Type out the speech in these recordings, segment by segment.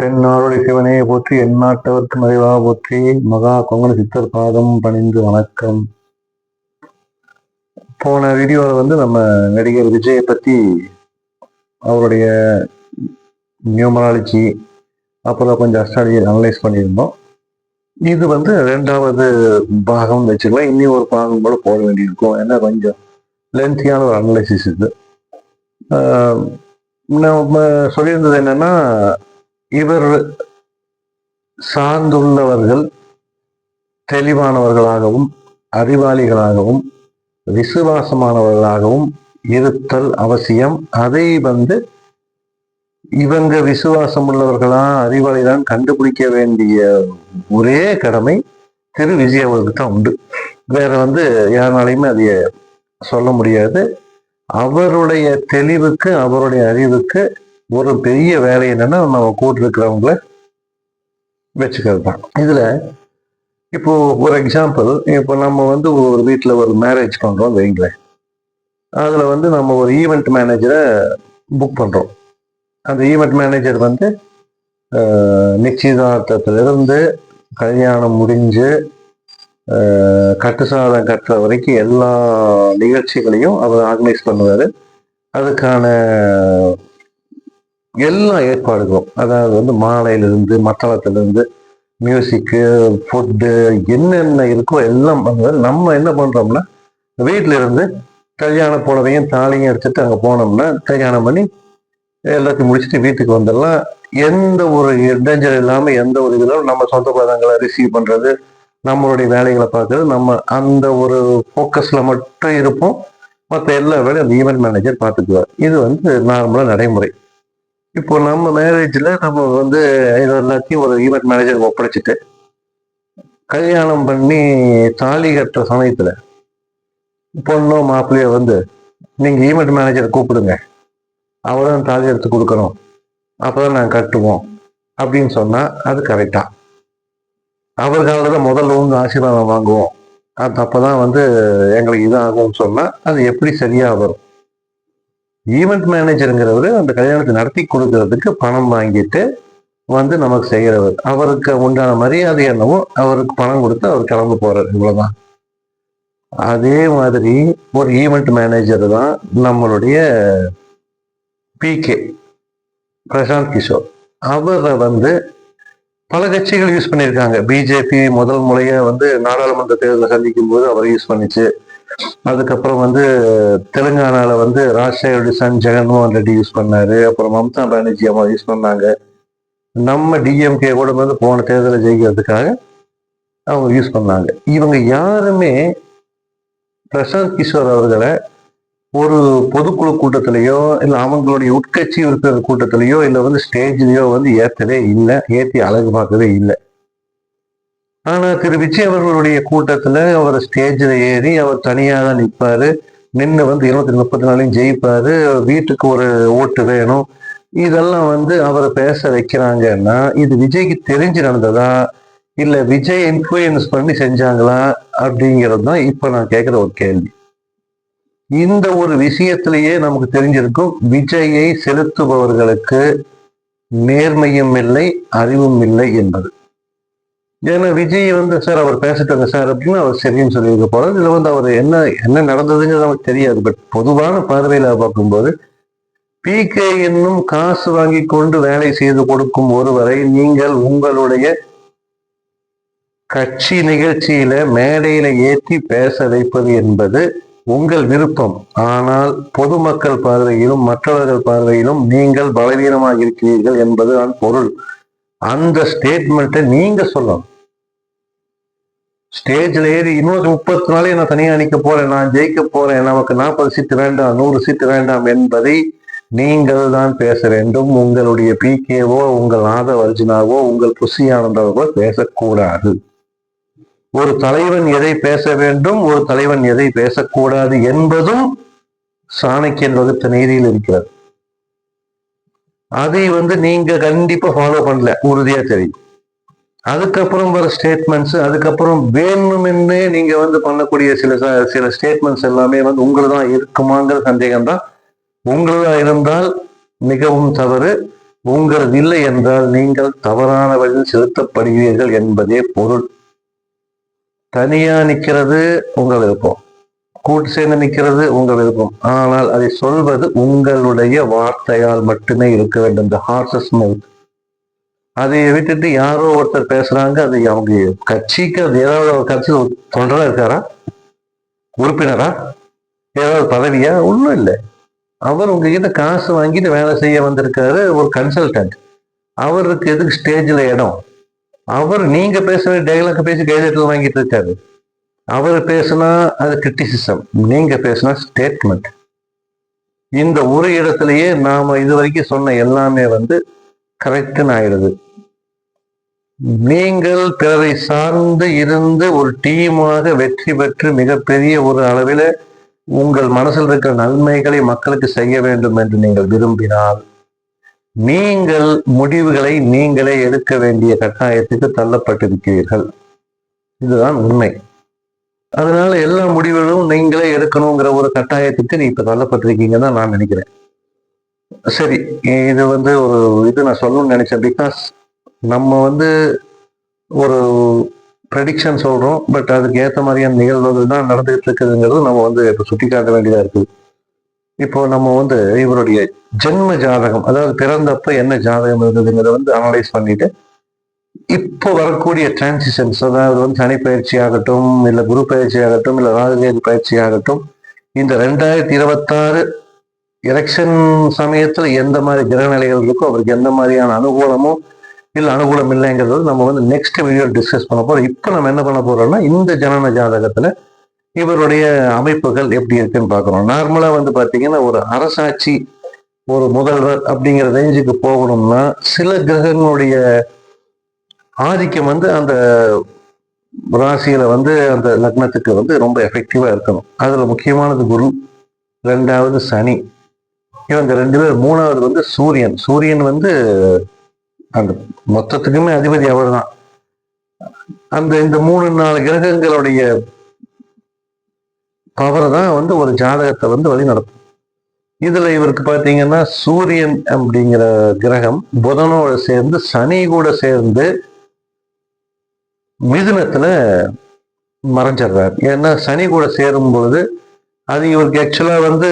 தென்னாருடைய சிவனையை போற்றி எந்நாட்டவர்க்கு மறைவாக போற்றி மகா கொங்கண சித்தர் பாதம் பணிந்து வணக்கம். போன வீடியோவில் வந்து நம்ம நடிகர் விஜயை பற்றி அவருடைய நியூமராலஜி அப்புறம் கொஞ்சம் அஸ்ட்ராலஜி அனலைஸ் பண்ணியிருந்தோம். இது வந்து ரெண்டாவது பாகம் வச்சுக்கலாம். இனி ஒரு பாகம் கூட போட வேண்டியிருக்கும். ஏன்னா கொஞ்சம் லென்த்தியான ஒரு அனலைசிஸ் இது. ஆஹ் நம்ம சொல்லியிருந்தது என்னன்னா இவர் சார்ந்துள்ளவர்கள் தெளிவானவர்களாகவும் அறிவாளிகளாகவும் விசுவாசமானவர்களாகவும் இருத்தல் அவசியம். அதை வந்து இவங்க விசுவாசம் உள்ளவர்களா அறிவாளிதான் கண்டுபிடிக்க வேண்டிய ஒரே கடமை திரு விஜய் அவர்களுக்கு தான் உண்டு. வேற வந்து யாருனாலையுமே அதைய சொல்ல முடியாது. அவருடைய தெளிவுக்கு அவருடைய அறிவுக்கு ஒரு பெரிய வேலை என்னன்னா நம்ம கூட இருக்கிறவங்கள வச்சுக்கிறது தான் இதுல இப்போ ஒரு எக்ஸாம்பிள் இப்போ நம்ம வந்து ஒரு வீட்டில் ஒரு மேரேஜ் பண்றோம் வைங்களேன் அதுல வந்து நம்ம ஒரு ஈவெண்ட் மேனேஜரை புக் பண்றோம். அந்த ஈவெண்ட் மேனேஜர் வந்து நிச்சயதார்த்தத்திலிருந்து கல்யாணம் முடிஞ்சு கட்டுசாதம் கட்டு சாதம் கட்டுற வரைக்கும் எல்லா நிகழ்ச்சிகளையும் அவர் ஆர்கனைஸ் பண்ணுவார். அதுக்கான எல்லா ஏற்பாடுகளும் அதாவது வந்து மாலையிலிருந்து மத்தளத்திலிருந்து மியூசிக்கு ஃபுட்டு என்னென்ன இருக்கோ எல்லாம் பண்ணுவார் நம்ம என்ன பண்ணுறோம்னா வீட்டிலிருந்து கல்யாண புடவையும் தாலியும் எடுத்துட்டு அங்கே போனோம்னா கல்யாணம் பண்ணி எல்லாத்தையும் முடிச்சுட்டு வீட்டுக்கு வந்துடலாம் எந்த ஒரு இடைஞ்சல் இல்லாமல் எந்த ஒரு இதிலும் நம்ம சொந்த பதங்களை ரிசீவ் பண்ணுறது நம்மளுடைய வேலைகளை பார்க்கறது நம்ம அந்த ஒரு ஃபோக்கஸில் மட்டும் இருப்போம். மற்ற எல்லா வேலையும் அந்த ஈவெண்ட் மேனேஜர் பார்த்துக்குவார். இது வந்து நார்மலாக நடைமுறை. இப்போ நம்ம மேரேஜில் நம்ம வந்து இது எல்லாத்தையும் ஒரு ஈவெண்ட் மேனேஜர் ஒப்படைச்சிட்டு கல்யாணம் பண்ணி தாலி கட்டுற சமயத்தில் பொண்ணோ மாப்பிள்ளையோ வந்து நீங்கள் ஈவெண்ட் மேனேஜரை கூப்பிடுங்க. அவர் தான் தாலி எடுத்து கொடுக்கணும். அப்பதான் நாங்கள் கட்டுவோம். அப்படின்னு சொன்னால் அது கரெக்டாக அவர் காலத்தில் முதல்ல வந்து ஆசீர்வாதம் வாங்குவோம். அது அப்பதான் வந்து எங்களுக்கு இதாகும்னு சொன்னால் அது எப்படி சரியாக வரும். ஈவெண்ட் மேனேஜருங்கிறவர் அந்த கல்யாணத்தை நடத்தி கொடுக்கறதுக்கு பணம் வாங்கிட்டு வந்து நமக்கு செய்கிறவர் அவருக்கு உண்டான மரியாதை என்னவோ அவருக்கு பணம் கொடுத்து அவர் கிளம்பு போகிறார் இவ்வளோதான் அதே மாதிரி ஒரு ஈவெண்ட் மேனேஜர் தான் நம்மளுடைய பிகே பிரசாந்த் கிஷோர். அவரை வந்து பல கட்சிகள் யூஸ் பண்ணியிருக்காங்க. பிஜேபி முதல் முறைய வந்து நாடாளுமன்ற தேர்தலை சந்திக்கும் போது அவர் யூஸ் பண்ணிச்சு. அதுக்கப்புறம் வந்து தெலுங்கானால வந்து ராஜசேகர் சன் ஜெகன்மோகன் ரெட்டி யூஸ் பண்ணாரு. அப்புறம் மம்தா பானர்ஜி அம்மா யூஸ் பண்ணாங்க. நம்ம டிஎம்கே கூட வந்து போன தேர்தலை ஜெயிக்கிறதுக்காக அவங்க யூஸ் பண்ணாங்க. இவங்க யாருமே பிரசாந்த் கிஷோர் அவர்களை ஒரு பொதுக்குழு கூட்டத்திலேயோ இல்லை அவங்களுடைய உட்கட்சி இருக்கிற கூட்டத்திலேயோ இல்லை வந்து ஸ்டேஜ்லயோ வந்து ஏற்றவே இல்லை ஏற்றி அழகு பார்க்கவே இல்லை. ஆனா திரு விஜய் அவர்களுடைய கூட்டத்துல அவர் ஸ்டேஜில் ஏறி அவர் தனியாக தான் நிற்பாரு நின்று வந்து இருநூத்தி முப்பத்தி நாலையும் ஜெயிப்பாரு. வீட்டுக்கு ஒரு ஓட்டு வேணும். இதெல்லாம் வந்து அவரை பேச வைக்கிறாங்கன்னா இது விஜய்க்கு தெரிஞ்சு நடந்ததா? இல்ல விஜய் இன்ஃபுளுயன்ஸ் பண்ணி செஞ்சாங்களா? அப்படிங்கிறது தான் இப்ப நான் கேட்குற ஒரு கேள்வி. இந்த ஒரு விஷயத்திலேயே நமக்கு தெரிஞ்சிருக்கும் விஜயை செலுத்துபவர்களுக்கு நேர்மையும் இல்லை அறிவும் இல்லை என்பது. ஏன்னா விஜய் வந்து சார் அவர் பேசிட்டாங்க சார் அப்படின்னு அவர் சரின்னு சொல்லியிருக்க போறாரு. இதுல வந்து அவர் என்ன என்ன நடந்ததுங்கிறது நமக்கு தெரியாது. பட் பொதுவான பார்வையில பார்க்கும்போது பிகே என்னும் காசு வாங்கி கொண்டு வேலை செய்து கொடுக்கும் ஒருவரை நீங்கள் உங்களுடைய கட்சி நிகழ்ச்சியில மேடையில ஏற்றி பேச வைப்பது என்பது உங்கள் விருப்பம். ஆனால் பொதுமக்கள் பார்வையிலும் மற்றவர்கள் பார்வையிலும் நீங்கள் பலவீனமாக இருக்கிறீர்கள் என்பதுதான் பொருள். அந்த ஸ்டேட்மெண்ட்டை நீங்க சொல்லணும். ஸ்டேஜில் ஏறி இன்னொரு முப்பத்து நாளே நான் தனியாக நிற்க போறேன். நான் ஜெயிக்க போறேன். நமக்கு நாற்பது சீட்டு வேண்டாம் நூறு சீட்டு வேண்டாம் என்பதை நீங்கள் தான் பேச வேண்டும். உங்களுடைய பிகேவோ உங்கள் நாத வர்ஜினாவோ உங்கள் புஷி பேசக்கூடாது. ஒரு தலைவன் எதை பேச வேண்டும் ஒரு தலைவன் எதை பேசக்கூடாது என்பதும் சாணக்கியன் வகுத்த நீதியில் இருக்கிறது. அதை வந்து நீங்க கண்டிப்பா ஃபாலோ பண்ணல உறுதியா தெரியும். அதுக்கப்புறம் வர ஸ்டேட்மெண்ட்ஸ் அதுக்கப்புறம் வேணுமென்னே நீங்க வந்து பண்ணக்கூடிய சில ச- சில ஸ்டேட்மெண்ட்ஸ் எல்லாமே வந்து உங்களுதான் இருக்குமாங்கிற சந்தேகம் தான் உங்களதா இருந்தால் மிகவும் தவறு. உங்களது இல்லை என்றால் நீங்கள் தவறான வழியில் செலுத்தப்படுகிறீர்கள் என்பதே பொருள். தனியா நிக்கிறது உங்க விருப்பம். கூட்டு சேர்ந்து நிக்கிறது உங்க விருப்பம். ஆனால் அதை சொல்வது உங்களுடைய வார்த்தையால் மட்டுமே இருக்க வேண்டும். இந்த ஹார்சஸ் மவுத் அதை விட்டுட்டு யாரோ ஒருத்தர் பேசுறாங்க அது அவங்க கட்சிக்கு அது ஏதாவது ஒரு கட்சி தொண்டரா இருக்காரா? உறுப்பினரா? ஏதாவது பதவியா? ஒன்றும் இல்லை. அவர் உங்ககிட்ட காசு வாங்கிட்டு வேலை செய்ய வந்திருக்காரு ஒரு கன்சல்டன்ட் அவருக்கு எதுக்கு ஸ்டேஜில் இடம்? அவர் நீங்க பேசுற டைலாக் பேசி கைதட்டல் வாங்கிட்டு இருக்காரு. அவர் பேசுனா அது கிரிட்டிசிசம் நீங்க பேசுனா ஸ்டேட்மெண்ட் இந்த ஒரு இடத்துலயே நாம இது வரைக்கும் சொன்ன எல்லாமே வந்து கரெக்டுன்னு ஆயிடுது. நீங்கள் பிறரை சார்ந்து இருந்து ஒரு டீமாக வெற்றி பெற்று மிகப்பெரிய ஒரு அளவில் உங்கள் மனசில் இருக்கிற நன்மைகளை மக்களுக்கு செய்ய வேண்டும் என்று நீங்கள் விரும்பினால் நீங்கள் முடிவுகளை நீங்களே எடுக்க வேண்டிய கட்டாயத்துக்கு தள்ளப்பட்டிருக்கிறீர்கள். இதுதான் உண்மை. அதனால எல்லா முடிவுகளும் நீங்களே எடுக்கணுங்கிற ஒரு கட்டாயத்துக்கு நீ இப்ப தள்ளப்பட்டிருக்கீங்கன்னு தான் நான் நினைக்கிறேன். சரி இது வந்து ஒரு இது நான் சொல்லணும்னு நினைச்சேன். பிகாஸ் நம்ம வந்து ஒரு ப்ரெடிக்ஷன் சொல்றோம் பட் அதுக்கு ஏற்ற மாதிரியான நிகழ்வுகள் தான் நடந்துகிட்டு இருக்குதுங்கிறது நம்ம வந்து இப்போ சுட்டி காட்ட வேண்டியதா இருக்குது. இப்போ நம்ம வந்து இவருடைய ஜென்ம ஜாதகம் அதாவது பிறந்தப்ப என்ன ஜாதகம் இருந்ததுங்கிறத வந்து அனலைஸ் பண்ணிட்டு இப்போ வரக்கூடிய டிரான்சிஷன்ஸ் அதாவது வந்து சனி பயிற்சி ஆகட்டும் இல்லை குரு பயிற்சி ஆகட்டும் இல்லை ராகுகேது பயிற்சி ஆகட்டும் இந்த ரெண்டாயிரத்தி இருபத்தாறு எலெக்ஷன் சமயத்தில் எந்த மாதிரி கிரகநிலைகள் இருக்கோ அவருக்கு எந்த மாதிரியான அனுகூலமோ இல்லை அனுகூலம் இல்லைங்கிறது நம்ம வந்து நெக்ஸ்ட் வீடியோ டிஸ்கஸ் பண்ண போகிறோம் இப்போ நம்ம என்ன பண்ண போறோம்னா இந்த ஜனன ஜாதகத்தில் இவருடைய அமைப்புகள் எப்படி இருக்குன்னு பார்க்குறோம் நார்மலா வந்து பார்த்தீங்கன்னா ஒரு அரசாட்சி ஒரு முதல்வர் அப்படிங்கிற ரேஞ்சுக்கு போகணும்னா சில கிரகங்களுடைய ஆதிக்கம் வந்து அந்த ராசியில வந்து அந்த லக்னத்துக்கு வந்து ரொம்ப எஃபெக்டிவா இருக்கணும். அதுல முக்கியமானது குரு ரெண்டாவது சனி. இவங்க ரெண்டு பேர் மூணாவது வந்து சூரியன். சூரியன் வந்து அந்த மொத்தத்துக்குமே அதிபதி அவர்தான். அந்த இந்த மூணு நாலு கிரகங்களுடைய பவர் தான் வந்து ஒரு ஜாதகத்தை வந்து வழி நடத்தும் இதுல இவருக்கு பார்த்தீங்கன்னா சூரியன் அப்படிங்கிற கிரகம் புதனோட சேர்ந்து சனி கூட சேர்ந்து மிதுனத்துல மறைஞ்சிடுறாரு. ஏன்னா சனி கூட சேரும் பொழுது அது இவருக்கு ஆக்சுவலா வந்து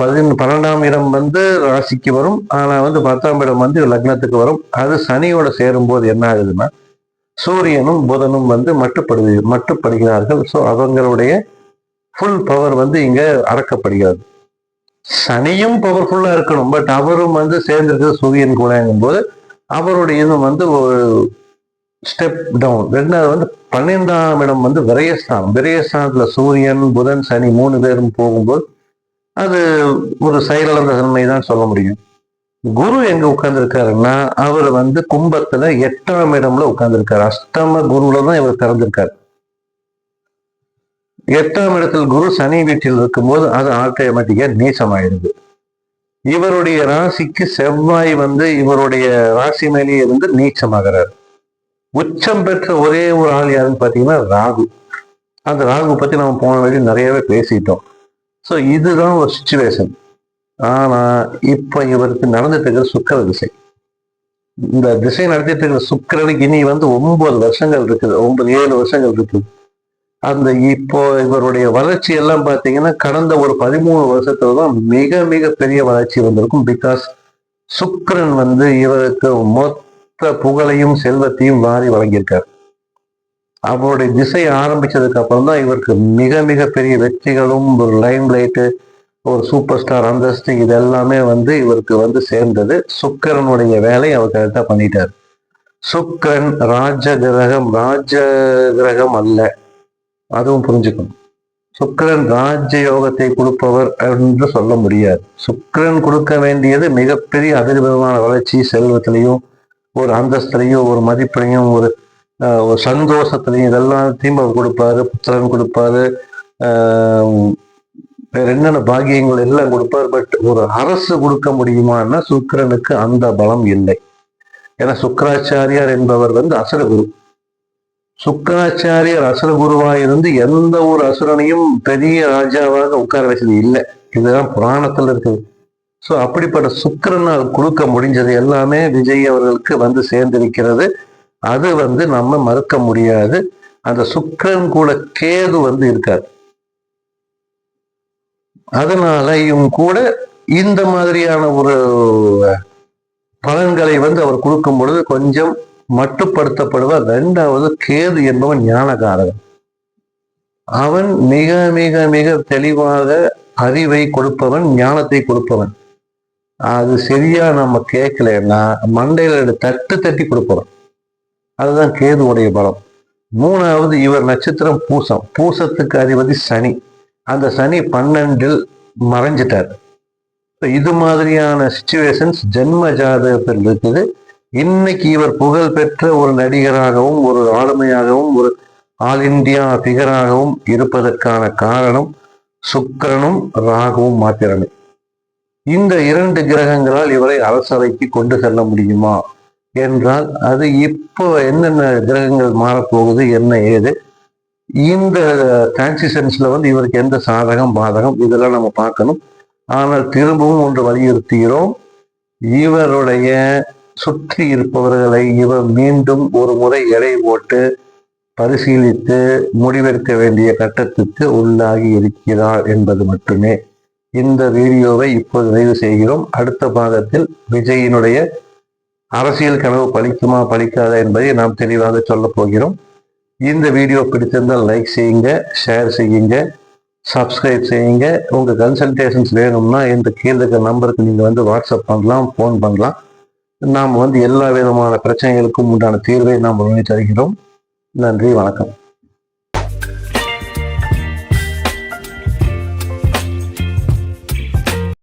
பதின் பன்னெண்டாம் இடம் வந்து ராசிக்கு வரும். ஆனா வந்து பத்தாம் இடம் வந்து லக்னத்துக்கு வரும். அது சனியோட சேரும் போது என்ன ஆகுதுன்னா சூரியனும் புதனும் வந்து மட்டுப்படுது மட்டுப்படுகிறார்கள். ஸோ அவங்களுடைய ஃபுல் பவர் வந்து இங்க அடக்கப்படுகிறது. சனியும் பவர்ஃபுல்லா இருக்கணும். பட் அவரும் வந்து சேர்ந்திருக்கிறது சூரியன் கூடங்கும் போது அவருடைய இதுவும் வந்து ஒரு ஸ்டெப் டவுன் ரெண்டாவது வந்து பன்னெண்டாம் இடம் வந்து விரயஸ்தானம். விரயஸ்தானத்துல சூரியன் புதன் சனி மூணு பேரும் போகும்போது அது ஒரு செயலிழந்த தன்மை தான் சொல்ல முடியும். குரு எங்க உட்கார்ந்துருக்காருன்னா அவர் வந்து கும்பத்துல எட்டாம் இடம்ல உட்கார்ந்துருக்காரு. அஷ்டம குருல தான் இவர் பிறந்திருக்காரு. எட்டாம் இடத்தில் குரு சனி வீட்டில் இருக்கும்போது அது ஆட்டோமேட்டிக்கா நீசமாயிருது இவருடைய ராசிக்கு செவ்வாய் வந்து இவருடைய ராசி மேலேயே இருந்து நீச்சமாகிறார். உச்சம் பெற்ற ஒரே ஒரு ஆள் யாருன்னு பார்த்தீங்கன்னா ராகு. அந்த ராகு பத்தி நம்ம போன வழி நிறையவே பேசிட்டோம். ஸோ இதுதான் ஒரு சுச்சுவேஷன் ஆனா இப்ப இவருக்கு நடந்துட்டு இருக்கிற சுக்கர திசை. இந்த திசை நடத்திட்டு இருக்கிற சுக்கரனுக்கு இனி வந்து ஒன்பது வருஷங்கள் இருக்குது. ஒன்பது ஏழு வருஷங்கள் இருக்குது. அந்த இப்போ இவருடைய வளர்ச்சி எல்லாம் பார்த்தீங்கன்னா கடந்த ஒரு பதிமூணு வருஷத்துல தான் மிக மிக பெரிய வளர்ச்சி வந்திருக்கும். பிகாஸ் சுக்ரன் வந்து இவருக்கு மொத்த புகழையும் செல்வத்தையும் வாரி வழங்கியிருக்கார். அவருடைய திசை ஆரம்பிச்சதுக்கு அப்புறம் தான் இவருக்கு மிக மிக பெரிய வெற்றிகளும் ஒரு லைம் லைட்டு ஒரு சூப்பர் ஸ்டார் அந்தஸ்து இது எல்லாமே வந்து இவருக்கு வந்து சேர்ந்தது. சுக்கிரனுடைய வேலை அவர் கரெக்டாக பண்ணிட்டார். சுக்கிரன் ராஜ கிரகம் ராஜ கிரகம் அல்ல. அதுவும் புரிஞ்சுக்கணும். சுக்கரன் ராஜ்ய யோகத்தை கொடுப்பவர் என்று சொல்ல முடியாது. சுக்கரன் கொடுக்க வேண்டியது மிகப்பெரிய அதிர்வமான வளர்ச்சி செல்வத்திலையும் ஒரு அந்தஸ்திலையும் ஒரு மதிப்பிலையும் ஒரு ஆஹ், ஒரு சந்தோஷத்திலையும் இதெல்லாம் அவர் கொடுப்பாரு புத்திரன் கொடுப்பாரு ஆஹ், வேற என்னென்ன பாக்கியங்கள் எல்லாம் கொடுப்பார் பட் ஒரு அரசு கொடுக்க முடியுமான்னா சுக்கிரனுக்கு அந்த பலம் இல்லை. ஏன்னா சுக்கராச்சாரியார் என்பவர் வந்து அசுரகுரு. சுக்கராச்சாரியார் அசுரகுருவாக இருந்து எந்த ஒரு அசுரனையும் பெரிய ராஜாவாக உட்கார வச்சது இல்லை. இதுதான் புராணத்துல இருக்குது. ஸோ அப்படிப்பட்ட சுக்கரனால் கொடுக்க முடிஞ்சது எல்லாமே விஜய் அவர்களுக்கு வந்து சேர்ந்திருக்கிறது. அது வந்து நம்ம மறுக்க முடியாது. அந்த சுக்கரன் கூட கேது வந்து இருக்காது அதனாலையும் கூட இந்த மாதிரியான ஒரு பலன்களை வந்து அவர் கொடுக்கும் பொழுது கொஞ்சம் மட்டுப்படுத்தப்படுவார் ரெண்டாவது கேது என்பவன் ஞானகாரகன். அவன் மிக மிக மிக தெளிவாக அறிவை கொடுப்பவன் ஞானத்தை கொடுப்பவன். அது சரியா நம்ம கேட்கலன்னா மண்டையில தட்டு தட்டி கொடுப்பவன். அதுதான் கேதுவுடைய பலம். மூணாவது இவர் நட்சத்திரம் பூசம். பூசத்துக்கு அதிபதி சனி. அந்த சனி பன்னெண்டில் மறைஞ்சிட்டார். இது மாதிரியான சுச்சுவேஷன்ஸ் ஜென்ம ஜாதகத்தில் இருக்குது. இன்னைக்கு இவர் புகழ் பெற்ற ஒரு நடிகராகவும் ஒரு ஆளுமையாகவும் ஒரு ஆல் இந்தியா ஃபிகராகவும் இருப்பதற்கான காரணம் சுக்கரனும் ராகுவும் மாத்திரமே. இந்த இரண்டு கிரகங்களால் இவரை அரசவைக்கு கொண்டு செல்ல முடியுமா என்றால் அது இப்போ என்னென்ன கிரகங்கள் மாறப்போகுது என்ன ஏது இந்த டிரான்சிஷன்ஸ்ல வந்து இவருக்கு எந்த சாதகம் பாதகம் இதெல்லாம் நம்ம பார்க்கணும். ஆனால் திரும்பவும் ஒன்று வலியுறுத்துகிறோம். இவருடைய சுற்றி இருப்பவர்களை இவர் மீண்டும் ஒரு முறை எடை போட்டு பரிசீலித்து முடிவெடுக்க வேண்டிய கட்டத்துக்கு உள்ளாகி இருக்கிறார் என்பது மட்டுமே. இந்த வீடியோவை இப்போது நிறைவு செய்கிறோம். அடுத்த பாகத்தில் விஜயினுடைய அரசியல் கனவு பலிக்குமா பலிக்காதா என்பதை நாம் தெளிவாக சொல்ல போகிறோம். இந்த வீடியோ பிடித்திருந்தால் லைக் செய்யுங்க ஷேர் செய்யுங்க சப்ஸ்கிரைப் செய்யுங்க. உங்கள் கன்சல்டேஷன்ஸ் வேணும்னா இந்த கீழே இருக்கிற நம்பருக்கு நீங்கள் வந்து வாட்ஸ்அப் பண்ணலாம் ஃபோன் பண்ணலாம். நாம் வந்து எல்லா விதமான பிரச்சனைகளுக்கும் உண்டான தீர்வை நாம் வழங்கி தருகிறோம். நன்றி வணக்கம்.